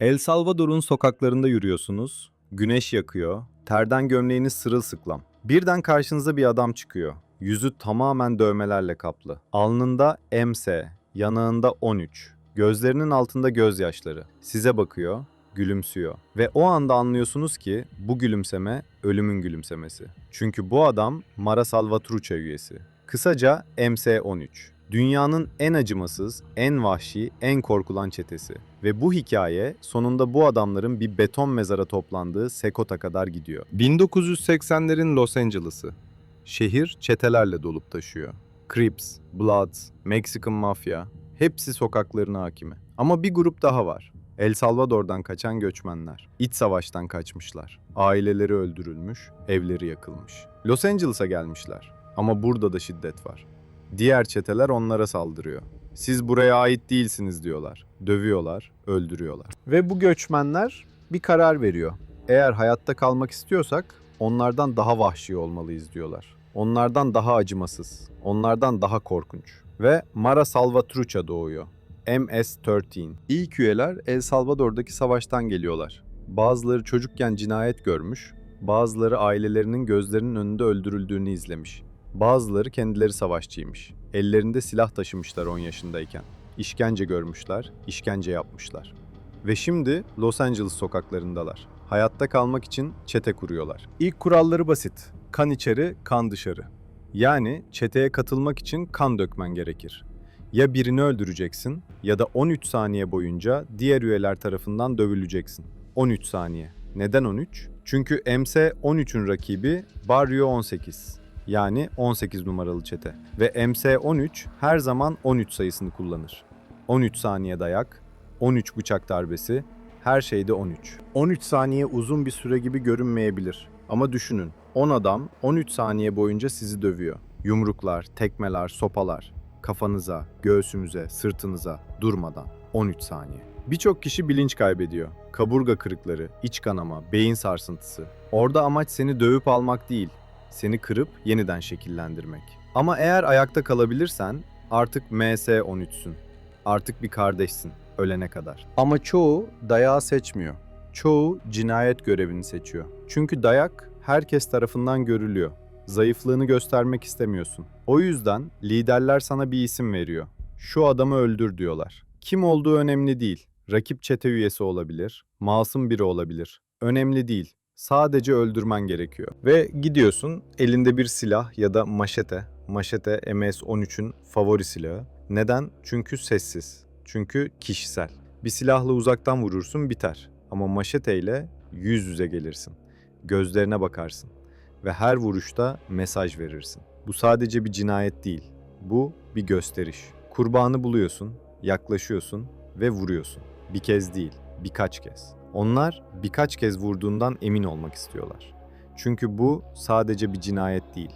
El Salvador'un sokaklarında yürüyorsunuz. Güneş yakıyor. Terden gömleğiniz sırılsıklam. Birden karşınıza bir adam çıkıyor. Yüzü tamamen dövmelerle kaplı. Alnında MS, yanağında 13. Gözlerinin altında gözyaşları. Size bakıyor, gülümsüyor. Ve o anda anlıyorsunuz ki bu gülümseme ölümün gülümsemesi. Çünkü bu adam Mara Salvatrucha üyesi. Kısaca MC-13. Dünyanın en acımasız, en vahşi, en korkulan çetesi. Ve bu hikaye sonunda bu adamların bir beton mezara toplandığı Sekot'a kadar gidiyor. 1980'lerin Los Angeles'ı. Şehir çetelerle dolup taşıyor. Crips, Bloods, Mexican Mafya, hepsi sokaklarına hakimi. Ama bir grup daha var. El Salvador'dan kaçan göçmenler. İç savaştan kaçmışlar. Aileleri öldürülmüş, evleri yakılmış. Los Angeles'a gelmişler. Ama burada da şiddet var. Diğer çeteler onlara saldırıyor. Siz buraya ait değilsiniz diyorlar. Dövüyorlar, öldürüyorlar. Ve bu göçmenler bir karar veriyor. Eğer hayatta kalmak istiyorsak onlardan daha vahşi olmalıyız diyorlar. Onlardan daha acımasız, onlardan daha korkunç. Ve Mara Salvatrucha doğuyor. MS-13. İlk üyeler El Salvador'daki savaştan geliyorlar. Bazıları çocukken cinayet görmüş, bazıları ailelerinin gözlerinin önünde öldürüldüğünü izlemiş. Bazıları kendileri savaşçıymış. Ellerinde silah taşımışlar 10 yaşındayken. İşkence görmüşler, işkence yapmışlar. Ve şimdi Los Angeles sokaklarındalar. Hayatta kalmak için çete kuruyorlar. İlk kuralları basit. Kan içeri, kan dışarı. Yani çeteye katılmak için kan dökmen gerekir. Ya birini öldüreceksin ya da 13 saniye boyunca diğer üyeler tarafından dövüleceksin. 13 saniye. Neden 13? Çünkü MC 13'ün rakibi Barrio 18. Yani 18 numaralı çete. Ve MC13 her zaman 13 sayısını kullanır. 13 saniye dayak, 13 bıçak darbesi, her şeyde 13. 13 saniye uzun bir süre gibi görünmeyebilir. Ama düşünün, 10 adam 13 saniye boyunca sizi dövüyor. Yumruklar, tekmeler, sopalar. Kafanıza, göğsümüze, sırtınıza durmadan 13 saniye. Birçok kişi bilinç kaybediyor. Kaburga kırıkları, iç kanama, beyin sarsıntısı. Orada amaç seni dövüp almak değil, seni kırıp yeniden şekillendirmek. Ama eğer ayakta kalabilirsen artık MS-13'sün. Artık bir kardeşsin ölene kadar. Ama çoğu dayağı seçmiyor. Çoğu cinayet görevini seçiyor. Çünkü dayak herkes tarafından görülüyor. Zayıflığını göstermek istemiyorsun. O yüzden liderler sana bir isim veriyor. Şu adamı öldür diyorlar. Kim olduğu önemli değil. Rakip çete üyesi olabilir, masum biri olabilir. Önemli değil. Sadece öldürmen gerekiyor. Ve gidiyorsun elinde bir silah ya da maşete. Maşete MS-13'ün favori silahı. Neden? Çünkü sessiz. Çünkü kişisel. Bir silahla uzaktan vurursun biter. Ama maşeteyle yüz yüze gelirsin. Gözlerine bakarsın. Ve her vuruşta mesaj verirsin. Bu sadece bir cinayet değil. Bu bir gösteriş. Kurbanı buluyorsun, yaklaşıyorsun ve vuruyorsun. Bir kez değil, birkaç kez. Onlar birkaç kez vurduğundan emin olmak istiyorlar. Çünkü bu sadece bir cinayet değil.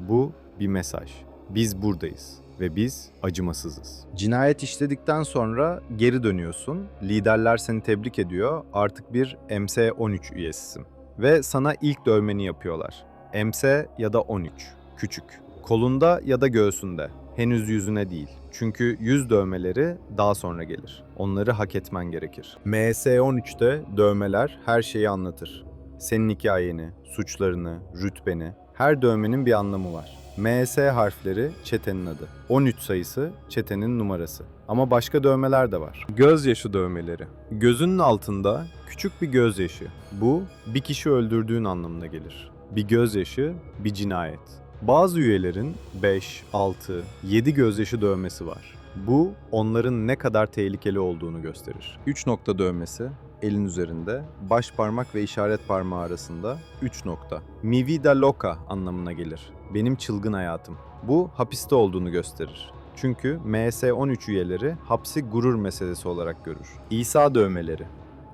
Bu bir mesaj. Biz buradayız ve biz acımasızız. Cinayet işledikten sonra geri dönüyorsun. Liderler seni tebrik ediyor. Artık bir MC-13 üyesisin. Ve sana ilk dövmeni yapıyorlar. MC ya da 13. Küçük. Kolunda ya da göğsünde. Henüz yüzüne değil. Çünkü yüz dövmeleri daha sonra gelir. Onları hak etmen gerekir. MS-13'te dövmeler her şeyi anlatır. Senin hikayeni, suçlarını, rütbeni, her dövmenin bir anlamı var. MS harfleri çetenin adı. 13 sayısı çetenin numarası. Ama başka dövmeler de var. Gözyaşı dövmeleri. Gözünün altında küçük bir gözyaşı. Bu bir kişi öldürdüğün anlamına gelir. Bir gözyaşı, bir cinayet. Bazı üyelerin 5, 6, 7 gözyaşı dövmesi var. Bu onların ne kadar tehlikeli olduğunu gösterir. 3 nokta dövmesi elin üzerinde, baş parmak ve işaret parmağı arasında 3 nokta. Mi vida loca anlamına gelir. Benim çılgın hayatım. Bu hapiste olduğunu gösterir. Çünkü MS-13 üyeleri hapsi gurur meselesi olarak görür. İsa dövmeleri.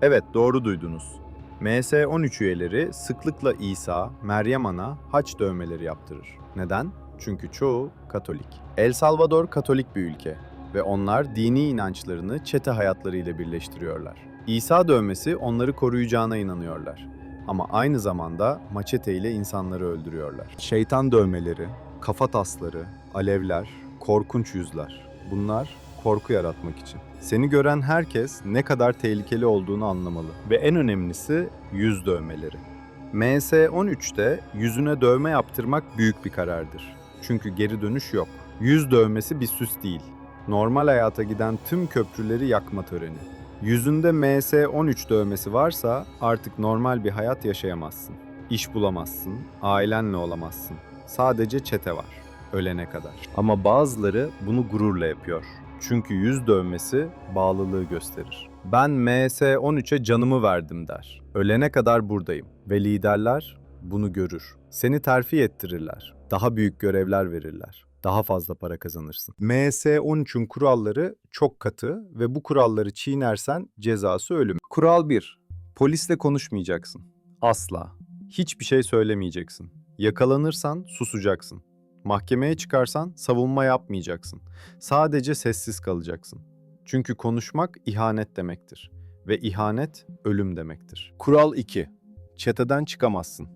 Evet doğru duydunuz. MS-13 üyeleri sıklıkla İsa, Meryem Ana haç dövmeleri yaptırır. Neden? Çünkü çoğu Katolik. El Salvador Katolik bir ülke ve onlar dini inançlarını çete hayatlarıyla birleştiriyorlar. İsa dövmesi onları koruyacağına inanıyorlar. Ama aynı zamanda maçete ile insanları öldürüyorlar. Şeytan dövmeleri, kafa tasları, alevler, korkunç yüzler. Bunlar korku yaratmak için. Seni gören herkes ne kadar tehlikeli olduğunu anlamalı. Ve en önemlisi yüz dövmeleri. MS-13'te yüzüne dövme yaptırmak büyük bir karardır. Çünkü geri dönüş yok. Yüz dövmesi bir süs değil. Normal hayata giden tüm köprüleri yakma töreni. Yüzünde MS-13 dövmesi varsa artık normal bir hayat yaşayamazsın. İş bulamazsın, ailenle olamazsın. Sadece çete var, ölene kadar. Ama bazıları bunu gururla yapıyor. Çünkü yüz dövmesi bağlılığı gösterir. Ben MS-13'e canımı verdim der. Ölene kadar buradayım ve liderler bunu görür. Seni terfi ettirirler. Daha büyük görevler verirler. Daha fazla para kazanırsın. MS-13'ün kuralları çok katı ve bu kuralları çiğnersen cezası ölüm. Kural 1. Polisle konuşmayacaksın. Asla. Hiçbir şey söylemeyeceksin. Yakalanırsan susacaksın. Mahkemeye çıkarsan savunma yapmayacaksın. Sadece sessiz kalacaksın. Çünkü konuşmak ihanet demektir ve ihanet ölüm demektir. Kural 2. Çeteden çıkamazsın.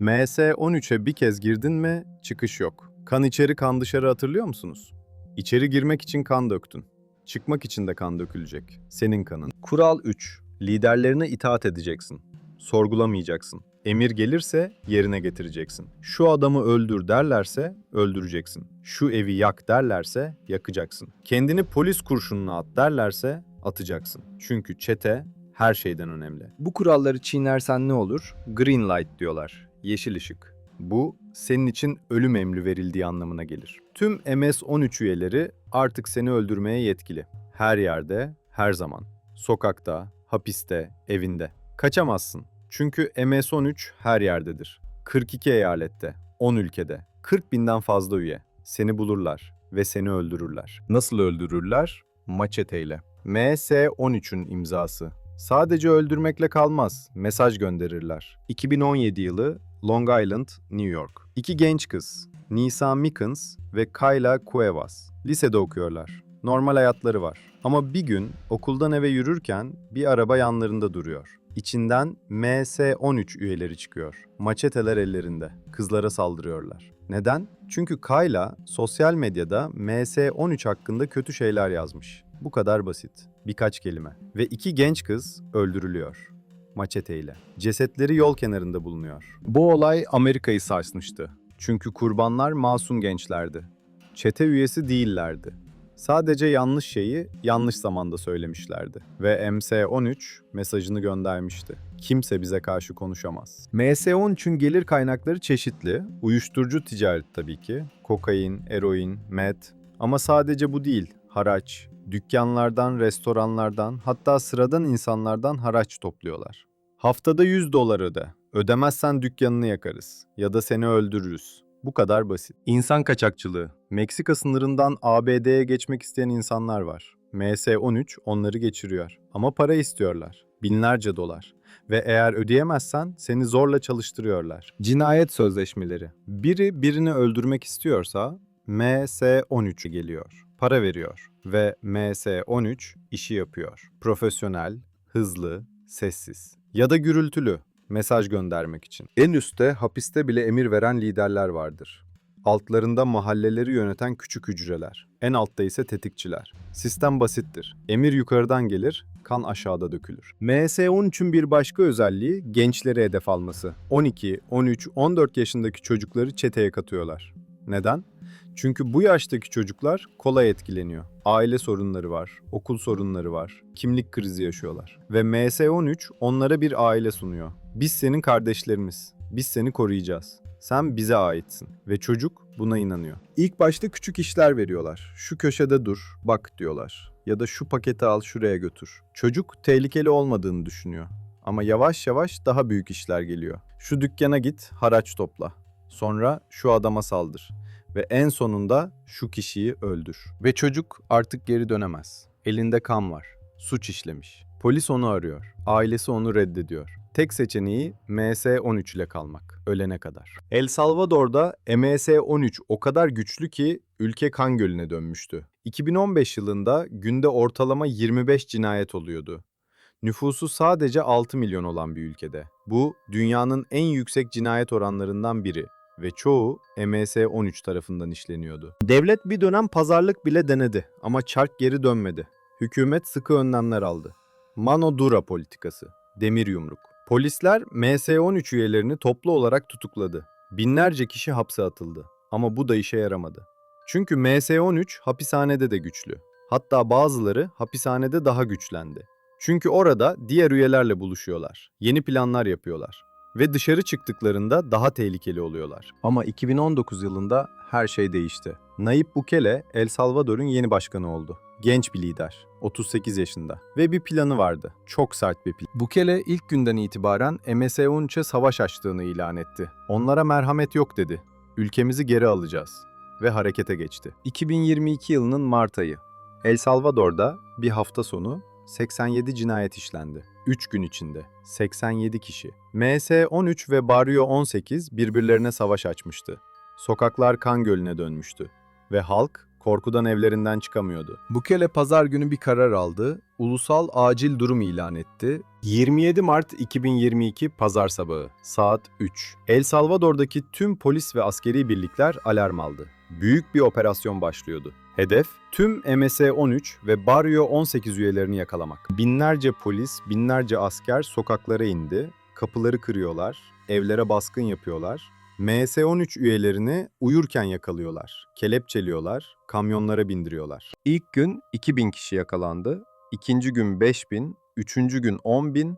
MS-13'e bir kez girdin mi çıkış yok. Kan içeri kan dışarı hatırlıyor musunuz? İçeri girmek için kan döktün. Çıkmak için de kan dökülecek. Senin kanın. Kural 3. Liderlerine itaat edeceksin. Sorgulamayacaksın. Emir gelirse yerine getireceksin. Şu adamı öldür derlerse öldüreceksin. Şu evi yak derlerse yakacaksın. Kendini polis kurşununa at derlerse atacaksın. Çünkü çete her şeyden önemli. Bu kuralları çiğnersen ne olur? Green light diyorlar. Yeşil ışık. Bu senin için ölüm emri verildiği anlamına gelir. Tüm MS-13 üyeleri artık seni öldürmeye yetkili. Her yerde, her zaman. Sokakta, hapiste, evinde. Kaçamazsın. Çünkü MS-13 her yerdedir. 42 eyalette, 10 ülkede, 40 binden fazla üye. Seni bulurlar ve seni öldürürler. Nasıl öldürürler? Maçeteyle. MS-13'ün imzası. Sadece öldürmekle kalmaz, mesaj gönderirler. 2017 yılı Long Island, New York. İki genç kız, Nisa Mickens ve Kayla Cuevas. Lisede okuyorlar. Normal hayatları var. Ama bir gün okuldan eve yürürken bir araba yanlarında duruyor. İçinden MS-13 üyeleri çıkıyor. Maçeteler ellerinde. Kızlara saldırıyorlar. Neden? Çünkü Kayla sosyal medyada MS-13 hakkında kötü şeyler yazmış. Bu kadar basit. Birkaç kelime. Ve iki genç kız öldürülüyor. Maçeteyle. Cesetleri yol kenarında bulunuyor. Bu olay Amerika'yı sarsmıştı. Çünkü kurbanlar masum gençlerdi. Çete üyesi değillerdi. Sadece yanlış şeyi yanlış zamanda söylemişlerdi. Ve MS-13 mesajını göndermişti. Kimse bize karşı konuşamaz. MS-13'ün gelir kaynakları çeşitli. Uyuşturucu ticaret tabii ki. Kokain, eroin, met. Ama sadece bu değil. Haraç, dükkanlardan, restoranlardan, hatta sıradan insanlardan haraç topluyorlar. Haftada 100 dolar öde. Ödemezsen dükkanını yakarız ya da seni öldürürüz. Bu kadar basit. İnsan kaçakçılığı. Meksika sınırından ABD'ye geçmek isteyen insanlar var. MS-13 onları geçiriyor. Ama para istiyorlar. Binlerce dolar. Ve eğer ödeyemezsen seni zorla çalıştırıyorlar. Cinayet sözleşmeleri. Biri birini öldürmek istiyorsa MS-13 geliyor. Para veriyor ve MS-13 işi yapıyor. Profesyonel, hızlı, sessiz ya da gürültülü mesaj göndermek için. En üstte hapiste bile emir veren liderler vardır. Altlarında mahalleleri yöneten küçük hücreler. En altta ise tetikçiler. Sistem basittir. Emir yukarıdan gelir, kan aşağıda dökülür. MS-13'ün bir başka özelliği gençleri hedef alması. 12, 13, 14 yaşındaki çocukları çeteye katıyorlar. Neden? Çünkü bu yaştaki çocuklar kolay etkileniyor. Aile sorunları var, okul sorunları var, kimlik krizi yaşıyorlar. Ve MS-13 onlara bir aile sunuyor. Biz senin kardeşlerimiz, biz seni koruyacağız. Sen bize aitsin ve çocuk buna inanıyor. İlk başta küçük işler veriyorlar. Şu köşede dur, bak diyorlar. Ya da şu paketi al şuraya götür. Çocuk tehlikeli olmadığını düşünüyor. Ama yavaş yavaş daha büyük işler geliyor. Şu dükkana git, haraç topla. Sonra şu adama saldır ve en sonunda şu kişiyi öldür. Ve çocuk artık geri dönemez. Elinde kan var. Suç işlemiş. Polis onu arıyor. Ailesi onu reddediyor. Tek seçeneği MS-13 ile kalmak. Ölene kadar. El Salvador'da MS-13 o kadar güçlü ki ülke kan gölüne dönmüştü. 2015 yılında günde ortalama 25 cinayet oluyordu. Nüfusu sadece 6 milyon olan bir ülkede. Bu dünyanın en yüksek cinayet oranlarından biri ve çoğu MS-13 tarafından işleniyordu. Devlet bir dönem pazarlık bile denedi ama çark geri dönmedi. Hükümet sıkı önlemler aldı. Mano Dura politikası, demir yumruk. Polisler MS-13 üyelerini toplu olarak tutukladı. Binlerce kişi hapse atıldı ama bu da işe yaramadı. Çünkü MS-13 hapishanede de güçlü. Hatta bazıları hapishanede daha güçlendi. Çünkü orada diğer üyelerle buluşuyorlar. Yeni planlar yapıyorlar. Ve dışarı çıktıklarında daha tehlikeli oluyorlar. Ama 2019 yılında her şey değişti. Nayib Bukele, El Salvador'un yeni başkanı oldu. Genç bir lider, 38 yaşında. Ve bir planı vardı. Çok sert bir plan. Bukele ilk günden itibaren MS-13'e savaş açtığını ilan etti. Onlara merhamet yok dedi. Ülkemizi geri alacağız. Ve harekete geçti. 2022 yılının Mart ayı. El Salvador'da bir hafta sonu 87 cinayet işlendi. 3 gün içinde 87 kişi. MS-13 ve Barrio 18 birbirlerine savaş açmıştı. Sokaklar kan gölüne dönmüştü ve halk korkudan evlerinden çıkamıyordu. Bukele pazar günü bir karar aldı, ulusal acil durum ilan etti. 27 Mart 2022 pazar sabahı saat 3. El Salvador'daki tüm polis ve askeri birlikler alarm aldı. Büyük bir operasyon başlıyordu. Hedef tüm MS-13 ve Barrio 18 üyelerini yakalamak. Binlerce polis, binlerce asker sokaklara indi, kapıları kırıyorlar, evlere baskın yapıyorlar. MS-13 üyelerini uyurken yakalıyorlar, kelepçeliyorlar, kamyonlara bindiriyorlar. İlk gün 2000 kişi yakalandı, ikinci gün 5000, üçüncü gün 10 bin,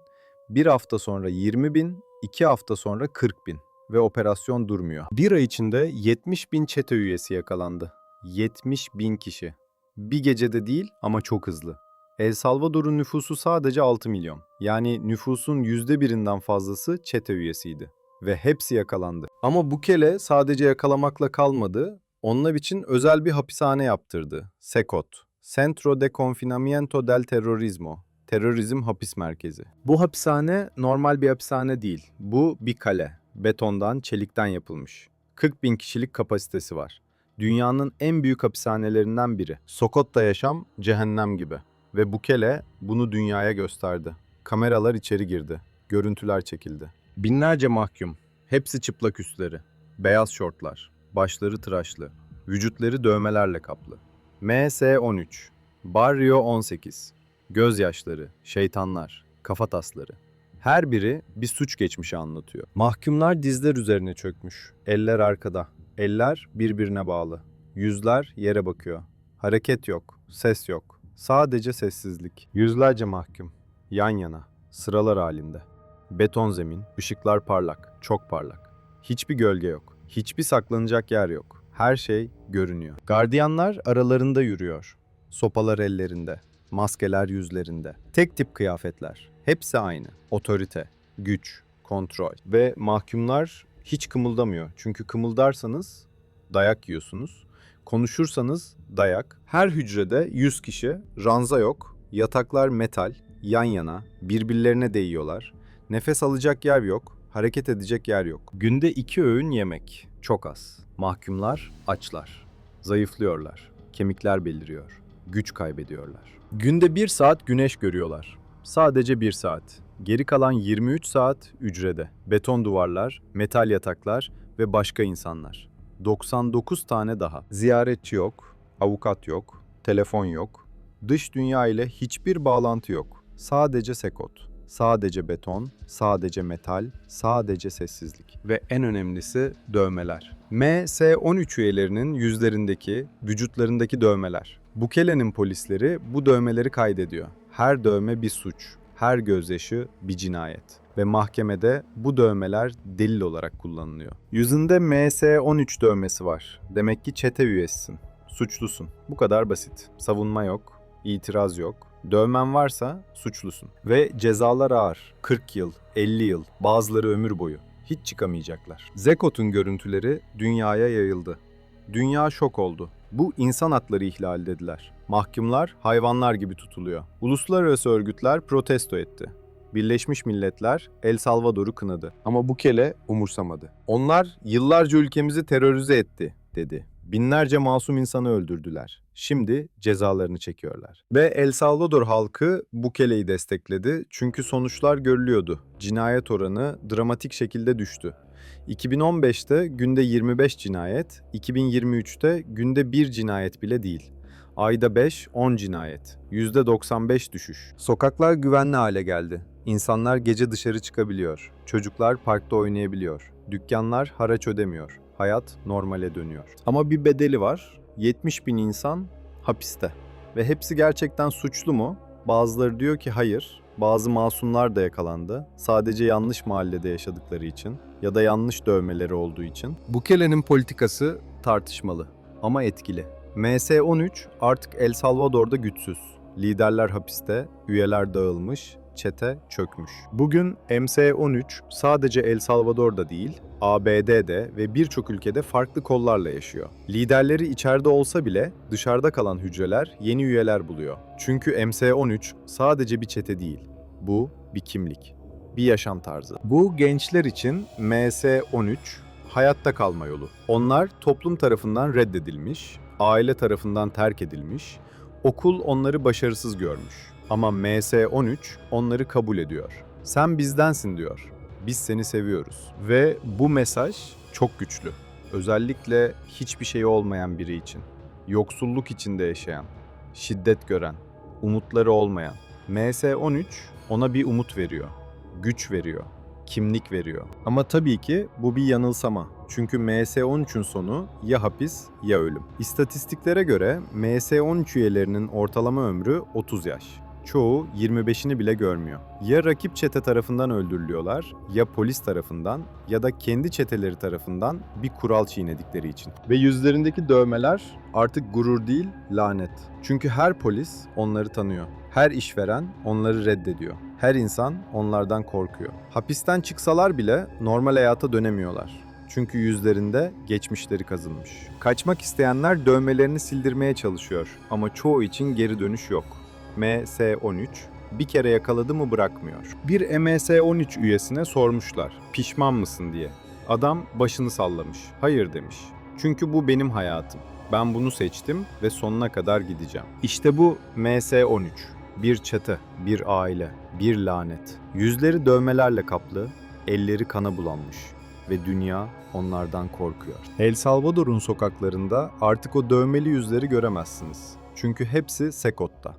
bir hafta sonra 20 bin, iki hafta sonra 40 bin ve operasyon durmuyor. Bir ay içinde 70 bin çete üyesi yakalandı. 70 bin kişi. Bir gecede değil ama çok hızlı. El Salvador'un nüfusu sadece 6 milyon. Yani nüfusun yüzde birinden fazlası çete üyesiydi. Ve hepsi yakalandı. Ama Bukele sadece yakalamakla kalmadı. Onlar için özel bir hapishane yaptırdı. SECOT. Centro de Confinamiento del Terrorismo. Terörizm Hapis Merkezi. Bu hapishane normal bir hapishane değil. Bu bir kale. Betondan, çelikten yapılmış. 40 bin kişilik kapasitesi var. Dünyanın en büyük hapishanelerinden biri. Sokot'ta yaşam cehennem gibi. Ve Bukele bunu dünyaya gösterdi. Kameralar içeri girdi. Görüntüler çekildi. Binlerce mahkum. Hepsi çıplak üstleri. Beyaz şortlar. Başları tıraşlı. Vücutları dövmelerle kaplı. MS-13. Barrio 18. Gözyaşları, şeytanlar, kafatasları. Her biri bir suç geçmişi anlatıyor. Mahkumlar dizler üzerine çökmüş. Eller arkada. Eller birbirine bağlı. Yüzler yere bakıyor. Hareket yok, ses yok. Sadece sessizlik. Yüzlerce mahkum. Yan yana, sıralar halinde. Beton zemin, ışıklar parlak, çok parlak. Hiçbir gölge yok. Hiçbir saklanacak yer yok. Her şey görünüyor. Gardiyanlar aralarında yürüyor. Sopalar ellerinde, maskeler yüzlerinde. Tek tip kıyafetler. Hepsi aynı. Otorite, güç, kontrol ve mahkumlar hiç kımıldamıyor. Çünkü kımıldarsanız dayak yiyorsunuz. Konuşursanız dayak. Her hücrede 100 kişi, ranza yok, yataklar metal, yan yana, birbirlerine değiyorlar. Nefes alacak yer yok, hareket edecek yer yok. Günde iki öğün yemek, çok az. Mahkumlar açlar, zayıflıyorlar, kemikler beliriyor, güç kaybediyorlar. Günde bir saat güneş görüyorlar. Sadece bir saat. Geri kalan 23 saat hücrede. Beton duvarlar, metal yataklar ve başka insanlar. 99 tane daha. Ziyaretçi yok, avukat yok, telefon yok. Dış dünya ile hiçbir bağlantı yok. Sadece sekot. Sadece beton, sadece metal, sadece sessizlik. Ve en önemlisi dövmeler. MS-13 üyelerinin yüzlerindeki, vücutlarındaki dövmeler. Bukele'nin polisleri bu dövmeleri kaydediyor. Her dövme bir suç, her gözyaşı bir cinayet. Ve mahkemede bu dövmeler delil olarak kullanılıyor. Yüzünde MS-13 dövmesi var. Demek ki çete üyesisin. Suçlusun. Bu kadar basit. Savunma yok, itiraz yok. Dövmen varsa suçlusun. Ve cezalar ağır. 40 yıl, 50 yıl, bazıları ömür boyu. Hiç çıkamayacaklar. Zekot'un görüntüleri dünyaya yayıldı. Dünya şok oldu. Bu insan hakları ihlali dediler. Mahkumlar hayvanlar gibi tutuluyor. Uluslararası örgütler protesto etti. Birleşmiş Milletler El Salvador'u kınadı. Ama Bukele umursamadı. Onlar yıllarca ülkemizi terörize etti dedi. Binlerce masum insanı öldürdüler. Şimdi cezalarını çekiyorlar. Ve El Salvador halkı Bukele'yi destekledi çünkü sonuçlar görülüyordu. Cinayet oranı dramatik şekilde düştü. 2015'te günde 25 cinayet, 2023'te günde 1 cinayet bile değil. Ayda 5, 10 cinayet. %95 düşüş. Sokaklar güvenli hale geldi. İnsanlar gece dışarı çıkabiliyor. Çocuklar parkta oynayabiliyor. Dükkanlar haraç ödemiyor. Hayat normale dönüyor. Ama bir bedeli var. 70 bin insan hapiste. Ve hepsi gerçekten suçlu mu? Bazıları diyor ki hayır. Bazı masumlar da yakalandı. Sadece yanlış mahallede yaşadıkları için ya da yanlış dövmeleri olduğu için. Bukele'nin politikası tartışmalı ama etkili. MS-13 artık El Salvador'da güçsüz. Liderler hapiste, üyeler dağılmış, çete çökmüş. Bugün MS-13 sadece El Salvador'da değil, ABD'de ve birçok ülkede farklı kollarla yaşıyor. Liderleri içeride olsa bile dışarıda kalan hücreler yeni üyeler buluyor. Çünkü MS-13 sadece bir çete değil, bu bir kimlik, bir yaşam tarzı. Bu gençler için MS-13 hayatta kalma yolu. Onlar toplum tarafından reddedilmiş, aile tarafından terk edilmiş, okul onları başarısız görmüş. Ama MS-13 onları kabul ediyor. Sen bizdensin diyor. Biz seni seviyoruz. Ve bu mesaj çok güçlü. Özellikle hiçbir şey olmayan biri için. Yoksulluk içinde yaşayan, şiddet gören, umutları olmayan. MS-13 ona bir umut veriyor, güç veriyor, kimlik veriyor. Ama tabii ki bu bir yanılsama. Çünkü MS-13'ün sonu ya hapis ya ölüm. İstatistiklere göre MS-13 üyelerinin ortalama ömrü 30 yaş. Çoğu 25'ini bile görmüyor. Ya rakip çete tarafından öldürülüyorlar, ya polis tarafından ya da kendi çeteleri tarafından bir kural çiğnedikleri için. Ve yüzlerindeki dövmeler artık gurur değil, lanet. Çünkü her polis onları tanıyor. Her işveren onları reddediyor. Her insan onlardan korkuyor. Hapisten çıksalar bile normal hayata dönemiyorlar. Çünkü yüzlerinde geçmişleri kazınmış. Kaçmak isteyenler dövmelerini sildirmeye çalışıyor ama çoğu için geri dönüş yok. MS-13 bir kere yakaladı mı bırakmıyor. Bir MS-13 üyesine sormuşlar, pişman mısın diye. Adam başını sallamış, hayır demiş. Çünkü bu benim hayatım. Ben bunu seçtim ve sonuna kadar gideceğim. İşte bu MS-13. Bir çatı, bir aile, bir lanet. Yüzleri dövmelerle kaplı, elleri kana bulanmış ve dünya onlardan korkuyor. El Salvador'un sokaklarında artık o dövmeli yüzleri göremezsiniz. Çünkü hepsi Sekot'ta.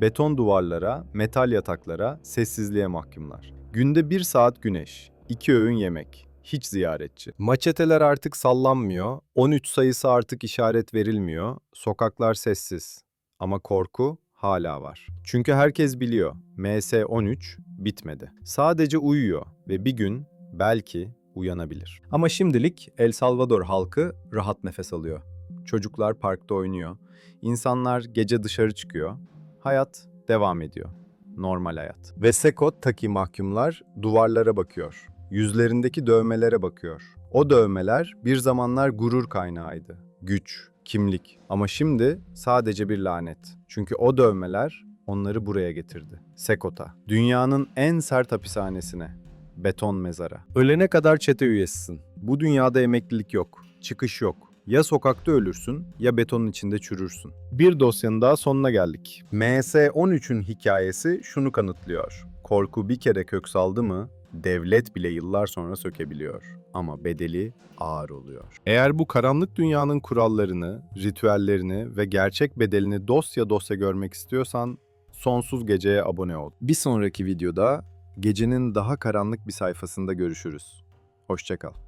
Beton duvarlara, metal yataklara, sessizliğe mahkumlar. Günde bir saat güneş, iki öğün yemek, hiç ziyaretçi. Maçeteler artık sallanmıyor, 13 sayısı artık işaret verilmiyor, sokaklar sessiz. Ama korku hala var. Çünkü herkes biliyor, MS-13 bitmedi. Sadece uyuyor ve bir gün belki uyanabilir. Ama şimdilik El Salvador halkı rahat nefes alıyor. Çocuklar parkta oynuyor. İnsanlar gece dışarı çıkıyor. Hayat devam ediyor. Normal hayat. Ve Sekot-taki mahkumlar duvarlara bakıyor. Yüzlerindeki dövmelere bakıyor. O dövmeler bir zamanlar gurur kaynağıydı. Güç, kimlik. Ama şimdi sadece bir lanet. Çünkü o dövmeler onları buraya getirdi. Sekot'a. Dünyanın en sert hapishanesine. Beton mezara. Ölene kadar çete üyesisin. Bu dünyada emeklilik yok. Çıkış yok. Ya sokakta ölürsün ya betonun içinde çürürsün. Bir dosyanın daha sonuna geldik. MS-13'ün hikayesi şunu kanıtlıyor. Korku bir kere kök saldı mı devlet bile yıllar sonra sökebiliyor. Ama bedeli ağır oluyor. Eğer bu karanlık dünyanın kurallarını, ritüellerini ve gerçek bedelini dosya dosya görmek istiyorsan Sonsuz Gece'ye abone ol. Bir sonraki videoda gecenin daha karanlık bir sayfasında görüşürüz. Hoşçakal.